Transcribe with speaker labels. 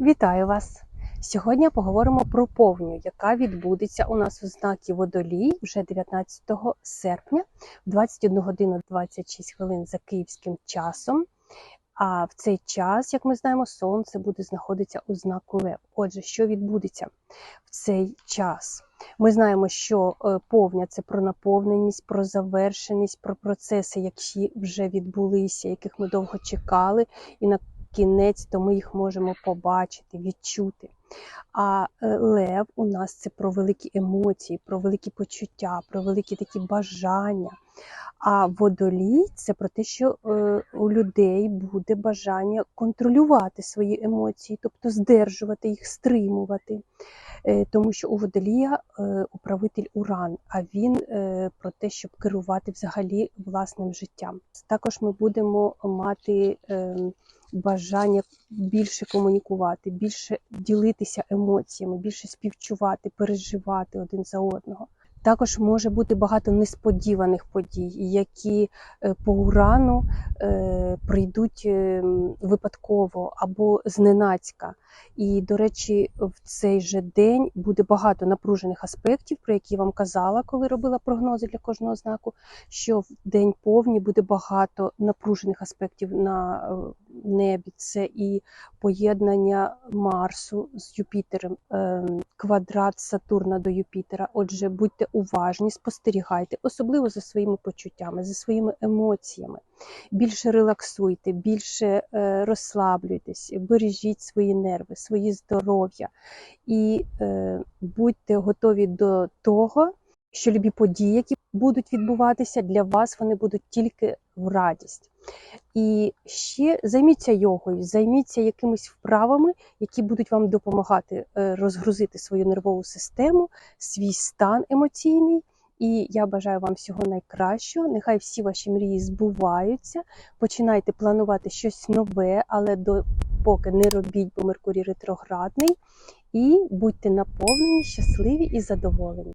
Speaker 1: Вітаю вас! Сьогодні поговоримо про повню, яка відбудеться у нас у знакі водолій вже 19 серпня в 21 годину 26 хвилин за київським часом. А в цей час, як ми знаємо, сонце буде знаходитися у знаку Лев. Отже, що відбудеться в цей час? Ми знаємо, що е, повня це про наповненість, про завершеність, про процеси, які вже відбулися, яких ми довго чекали, і на кінець, то ми їх можемо побачити, відчути. А е, лев у нас це про великі емоції, про великі почуття, про великі такі бажання. А водолій це про те, що е, у людей буде бажання контролювати свої емоції, тобто здержувати їх, стримувати. Е, тому що у водолія управитель уран, а він про те, щоб керувати взагалі власним життям. Також ми будемо мати е, бажання більше комунікувати, більше ділитися емоціями, більше співчувати, переживати один за одного. Також може бути багато несподіваних подій, які е, по урану е, прийдуть е, випадково або зненацька. І, до речі, в цей же день буде багато напружених аспектів, про які я вам казала, коли робила прогнози для кожного знаку. Що в день повні буде багато напружених аспектів на небі. Це і поєднання Марсу з Юпітером, е, квадрат Сатурна до Юпітера. Отже, будьте уважні, спостерігайте, особливо за своїми почуттями, за своїми емоціями. Більше релаксуйте, більше е, розслаблюйтесь, бережіть свої нерви, свої здоров'я і е, будьте готові до того, що любі події, які будуть відбуватися для вас, вони будуть тільки в радість. І ще займіться йогою, займіться якимись вправами, які будуть вам допомагати е, розгрузити свою нервову систему, свій стан емоційний. І я бажаю вам всього найкращого. Нехай всі ваші мрії збуваються. Починайте планувати щось нове, але до поки не робіть, бо Меркурій ретроградний. І будьте наповнені, щасливі і задоволені.